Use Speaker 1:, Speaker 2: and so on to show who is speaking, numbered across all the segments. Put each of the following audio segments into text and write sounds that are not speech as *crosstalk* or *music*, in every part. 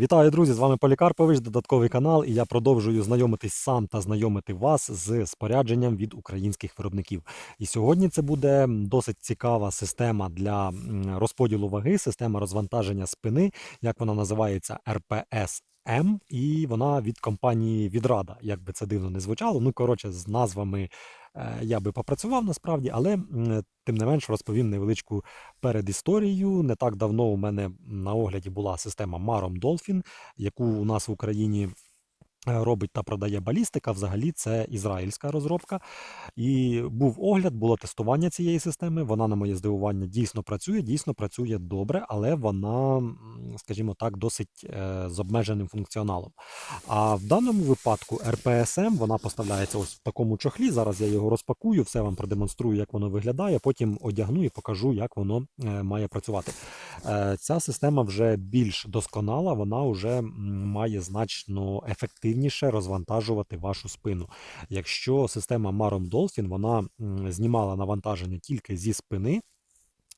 Speaker 1: Вітаю, друзі! З вами Полікарпович, додатковий канал, і я продовжую знайомитись сам та знайомити вас з спорядженням від українських виробників. І сьогодні це буде досить цікава система для розподілу ваги, система розвантаження спини, як вона називається РПС. М, і вона від компанії Відрада, як би це дивно не звучало. Ну, коротше, з назвами я би попрацював насправді, але тим не менш розповім невеличку передісторію. Не так давно у мене на огляді була система Marom Dolphin, яку у нас в Україні е, робить та продає балістика. Взагалі це ізраїльська розробка. І був огляд, було тестування цієї системи. Вона, на моє здивування, дійсно працює, дійсно працює добре, але вона, скажімо так, досить е, з обмеженим функціоналом. А в даному випадку RPSM вона поставляється ось в такому чохлі. Зараз я його розпакую, все вам продемонструю, як воно виглядає. Потім одягну і покажу, як воно е, має працювати. Е, Ця система вже більш досконала, вона вже має значно ефективніше розвантажувати вашу спину. Якщо система Marom Dolphin вона знімала навантаження тільки зі спини.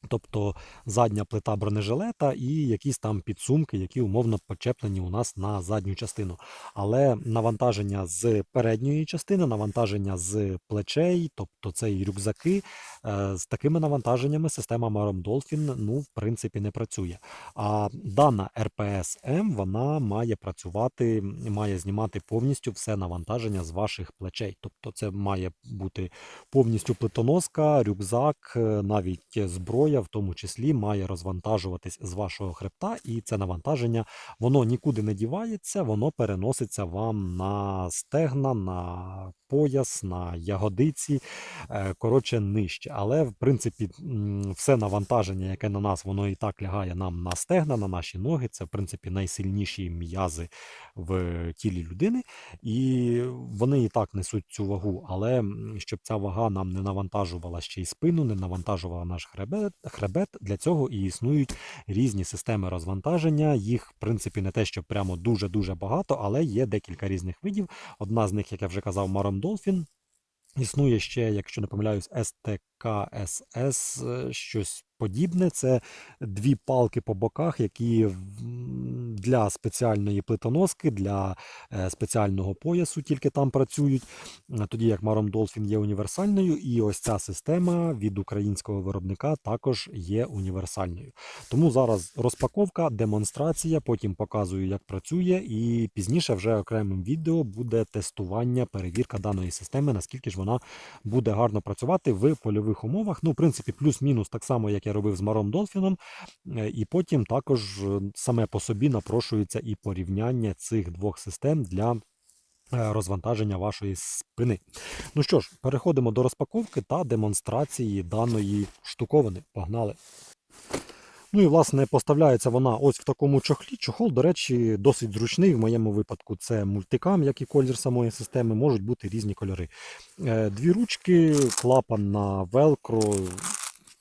Speaker 1: Тобто задня плита бронежилета і якісь там підсумки, які умовно почеплені у нас на задню частину. Але навантаження з передньої частини, навантаження з плечей, тобто це і рюкзаки, е, з такими навантаженнями система Marom Dolphin, ну, в принципі, не працює. А дана RPS-M, вона має працювати, має знімати повністю все навантаження з ваших плечей. Тобто це має бути повністю плитоноска, рюкзак, е, навіть зброя, в тому числі, має розвантажуватись з вашого хребта, і це навантаження воно нікуди не дівається, воно переноситься вам на стегна, на пояс, на ягодиці, е, коротше, нижче. Але в принципі все навантаження, яке на нас, воно і так лягає нам на стегна, на наші ноги. Це в принципі найсильніші м'язи в тілі людини, і вони і так несуть цю вагу. Але щоб ця вага нам не навантажувала ще й спину, не навантажувала наш хребет, хребет, для цього і існують різні системи розвантаження. Їх, в принципі, не те, що прямо дуже-дуже багато, але є декілька різних видів. Одна з них, як я вже казав, Marom Dolphin. Існує ще, якщо не помиляюсь, STKSS, е, щось подібне. Це дві палки по боках, які для спеціальної плитоноски, для е, спеціального поясу тільки там працюють. Е, Тоді як Marom Dolphin є універсальною, і ось ця система від українського виробника також є універсальною. Тому зараз розпаковка, демонстрація, потім показую, як працює, і пізніше вже окремим відео буде тестування, перевірка даної системи, наскільки ж вона буде гарно працювати в польових умовах. Ну, в принципі, плюс-мінус так само, як я робив з Маром Долфіном. Е, І потім також е, саме по собі напрошується і порівняння цих двох систем для. е, Розвантаження вашої спини. Ну що ж, переходимо до розпаковки та демонстрації даної штуковини. Погнали! Ну і власне поставляється вона ось в такому чохлі. Чохол, до речі, досить зручний. В моєму випадку це мультикам, як і колір самої системи, можуть бути різні кольори. Дві ручки, клапан на велкро.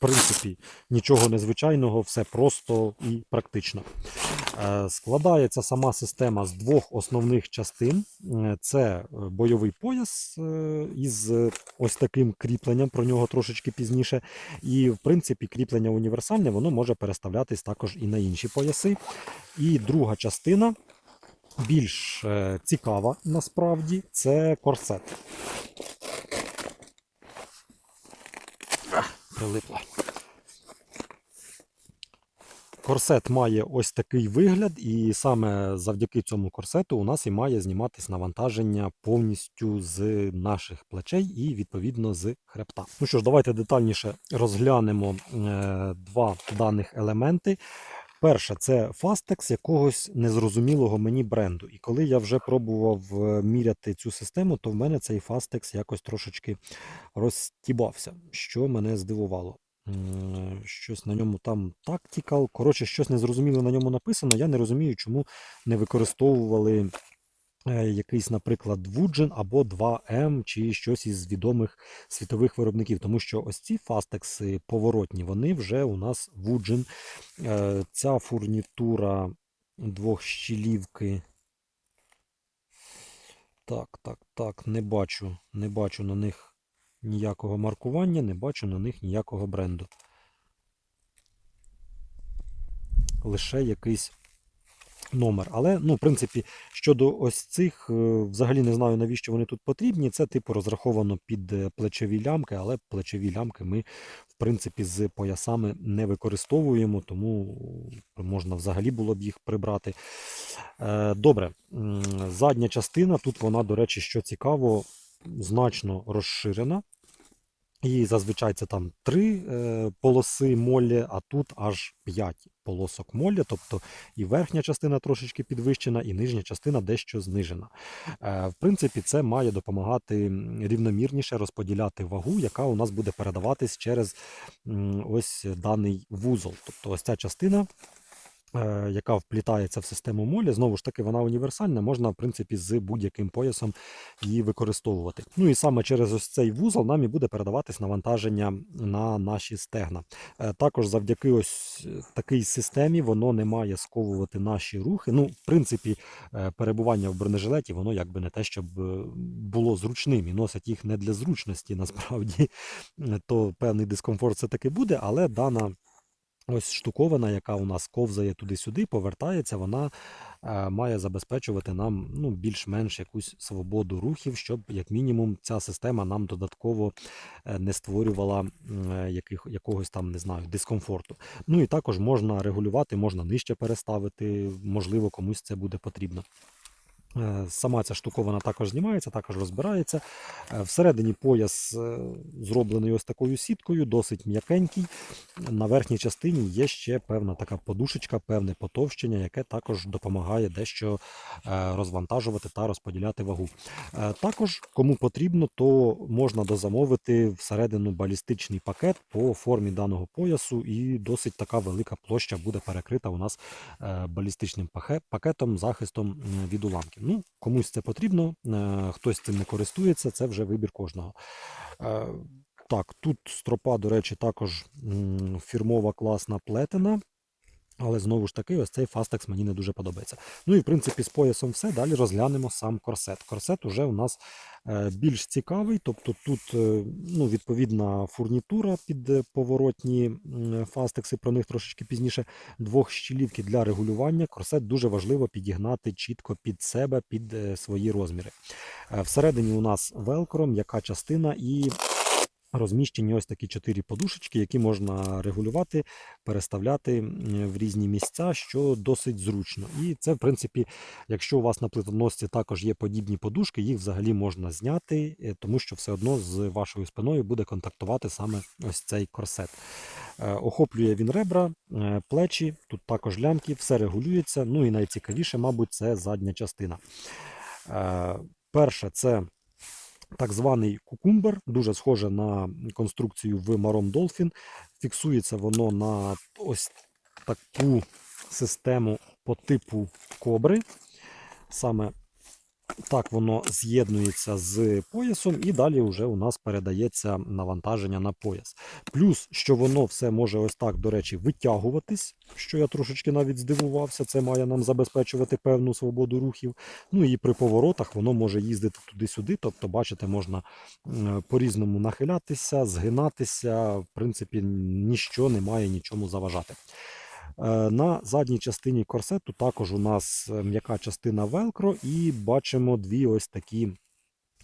Speaker 1: Принципі, нічого незвичайного, все просто і практично. Е, Складається сама система з двох основних частин. Е, Це е, бойовий пояс із ось таким кріпленням, про нього трошечки пізніше. І, в принципі, кріплення універсальне, воно може переставлятись також і на інші пояси. І друга частина, більш цікава насправді, це корсет. Прилипла. Корсет має ось такий вигляд, і саме завдяки цьому корсету у нас і має зніматись навантаження повністю з наших плечей і відповідно з хребта. Ну що ж, давайте детальніше розглянемо е, два даних елементи. Перше, це Fastex якогось незрозумілого мені бренду. І коли я вже пробував е, міряти цю систему, то в мене цей Fastex якось трошечки розтібався, що мене здивувало. Щось на ньому там tactical. Коротше, щось незрозуміле на ньому написано. Я не розумію, чому не використовували е, якийсь, наприклад, Woodgen або 2M чи щось із відомих світових виробників. Тому що ось ці фастекси поворотні, вони вже у нас Woodgen. Е, Ця фурнітура двохщілівки. Так, так, так, не бачу, не бачу на них ніякого маркування, не бачу на них ніякого бренду. Лише якийсь номер. Але, ну, в принципі, щодо ось цих, е, взагалі не знаю, навіщо вони тут потрібні. Це, типу, розраховано під е, плечові лямки, але плечові лямки ми, в принципі, з поясами не використовуємо, тому можна взагалі було б їх прибрати. Е, Добре, задня частина, тут вона, до речі, що цікаво, значно розширена. І зазвичай це там три е, полоси молі, а тут аж 5 полосок молі, тобто і верхня частина трошечки підвищена, і нижня частина дещо знижена. Е, в принципі, це має допомагати рівномірніше розподіляти вагу, яка у нас буде передаватись через ось даний вузол. Тобто ось ця частина. Е, Яка вплітається в систему молі, знову ж таки, вона універсальна, можна, в принципі, з будь-яким поясом її використовувати. Ну і саме через ось цей вузол нам і буде передаватись навантаження на наші стегна. Е, Також завдяки ось е, такій системі воно не має сковувати наші рухи. Ну, в принципі, перебування в бронежилеті, воно якби не те, щоб було зручним і носять їх не для зручності, *laughs* насправді, то певний дискомфорт все таки буде, але дана. Ось штуковина, яка у нас ковзає туди-сюди, повертається, вона е, має забезпечувати нам ну, більш-менш якусь свободу рухів, щоб, як мінімум, ця система нам додатково е, не створювала е, яких, якогось там, не знаю, дискомфорту. Ну і також можна регулювати, можна нижче переставити, можливо, комусь це буде потрібно. Е, Сама ця штуковина також знімається, також розбирається. Е, Всередині пояс е, зроблений ось такою сіткою, досить м'якенький. На верхній частині є ще певна така подушечка, певне потовщення, яке також допомагає дещо розвантажувати та розподіляти вагу. Також, кому потрібно, то можна дозамовити всередину балістичний пакет по формі даного поясу, і досить така велика площа буде перекрита у нас балістичним пакетом, захистом від уламків. Ну, комусь це потрібно, е, хтось цим не користується, це вже вибір кожного. Е, Так, тут стропа, до речі, також фірмова класна плетена. Але знову ж таки, ось цей фастекс мені не дуже подобається. Ну і в принципі з поясом все. Далі розглянемо сам корсет. Корсет уже у нас е, більш цікавий, тобто тут е, ну, відповідна фурнітура під поворотні фастекси, про них трошечки пізніше. Двох щілівки для регулювання. Корсет дуже важливо підігнати чітко під себе, під е, свої розміри. Всередині у нас велкро, м'яка частина і розміщені ось такі чотири подушечки, які можна регулювати, переставляти в різні місця, що досить зручно. І це, в принципі, якщо у вас на плитоносці також є подібні подушки, їх взагалі можна зняти, е, тому що все одно з вашою спиною буде контактувати саме ось цей корсет. Е, Охоплює він ребра, е, плечі, тут також лямки, все регулюється. Ну і найцікавіше, мабуть, це задня частина. Перше, це так званий кукумбер, дуже схоже на конструкцію в Marom Dolphin. Фіксується воно на ось таку систему по типу кобри. Саме так воно з'єднується з поясом, і далі вже у нас передається навантаження на пояс. Плюс, що воно все може ось так, до речі, витягуватись, що я трошечки навіть здивувався, це має нам забезпечувати певну свободу рухів. Ну і при поворотах воно може їздити туди-сюди. Тобто, бачите, можна по-різному нахилятися, згинатися. В принципі, ніщо не має нічому заважати. Е, На задній частині корсету також у нас е, м'яка частина велкро, і бачимо дві ось такі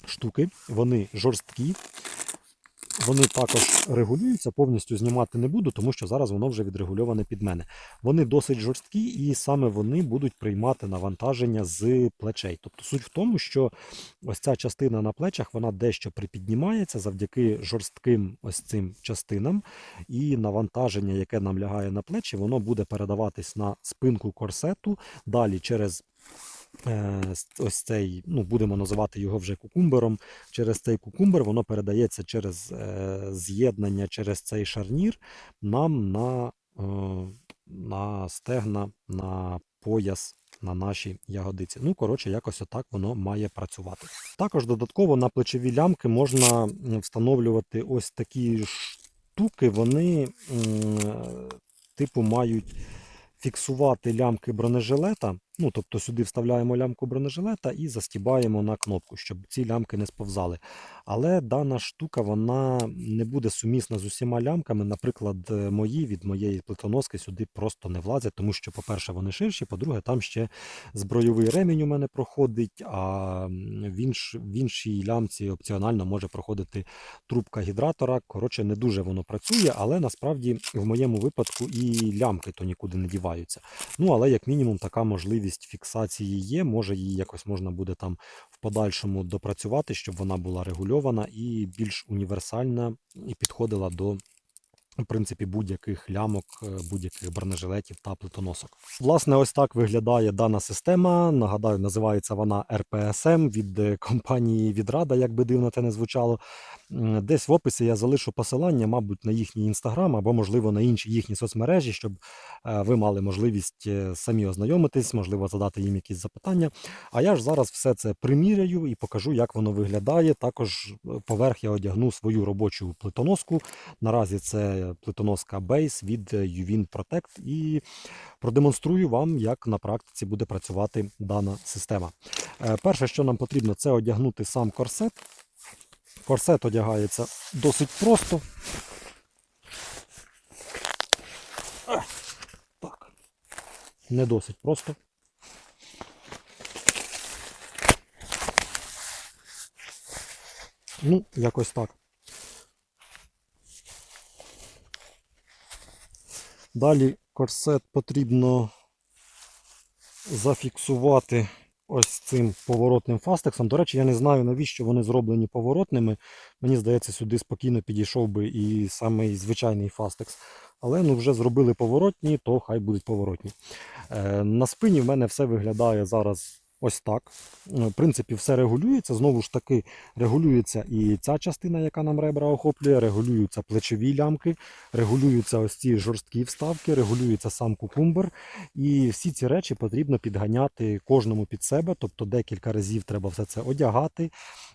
Speaker 1: штуки. Вони жорсткі. Вони також регулюються, повністю знімати не буду, тому що зараз воно вже відрегульоване під мене. Вони досить жорсткі, і саме вони будуть приймати навантаження з плечей. Тобто суть в тому, що ось ця частина на плечах вона дещо припіднімається завдяки жорстким ось цим частинам, і навантаження, яке нам лягає на плечі, воно буде передаватись на спинку корсету, далі через. Е, Ось цей, ну будемо називати його вже кукумбером. Через цей кукумбер воно передається через е, з'єднання через цей шарнір нам на, е, на стегна, на пояс, на наші ягодиці. Ну, коротше, якось отак воно має працювати. Також додатково на плечові лямки можна встановлювати ось такі штуки. Вони типу мають фіксувати лямки бронежилета. Ну, тобто сюди вставляємо лямку бронежилета і застібаємо на кнопку, щоб ці лямки не сповзали. Але дана штука вона не буде сумісна з усіма лямками. Наприклад, е, мої від моєї плитоноски сюди просто не влазять, тому що, по-перше, вони ширші, по-друге, там ще збройовий ремінь у мене проходить, а в, інш, в іншій лямці опціонально може проходити трубка гідратора. Коротше, не дуже воно працює, але насправді в моєму випадку і лямки то нікуди не діваються. Ну, але як мінімум така можливість фіксації є. Може її якось можна буде там в подальшому допрацювати, щоб вона була регульована і більш універсальна і підходила до. В принципі, будь-яких лямок, е, будь-яких бронежилетів та плитоносок. Власне, ось так виглядає дана система. Нагадаю, називається вона RPSM від е, компанії Відрада, як би дивно це не звучало. Десь в описі я залишу посилання, мабуть, на їхній інстаграм або, можливо, на інші їхні соцмережі, щоб е, ви мали можливість самі ознайомитись, можливо, задати їм якісь запитання. А я ж зараз все це приміряю і покажу, як воно виглядає. Також поверх я одягну свою робочу плитоноску. Наразі це плитоноска Base від е, Uvin Protect і продемонструю вам, як на практиці буде працювати дана система. Е, Перше, що нам потрібно, це одягнути сам корсет. Корсет одягається досить просто. Так. Не досить просто. Ну, якось так. Далі корсет потрібно зафіксувати ось цим поворотним фастексом. До речі, я не знаю, навіщо вони зроблені поворотними. Мені здається, сюди спокійно підійшов би і самий звичайний фастекс. Але ну, вже зробили поворотні, то хай будуть поворотні. Е, на спині в мене все виглядає зараз ось так. Е, В принципі, все регулюється. Знову ж таки, регулюється і ця частина, яка нам ребра охоплює, регулюються плечові лямки, регулюються ось ці жорсткі вставки, регулюється сам кукумбер. І всі ці речі потрібно підганяти кожному під себе, тобто декілька разів треба все це одягати.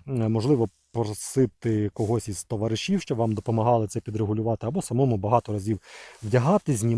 Speaker 1: Е, Можливо, просити когось із товаришів, щоб вам допомагали це підрегулювати, або самому багато разів вдягати, знімати.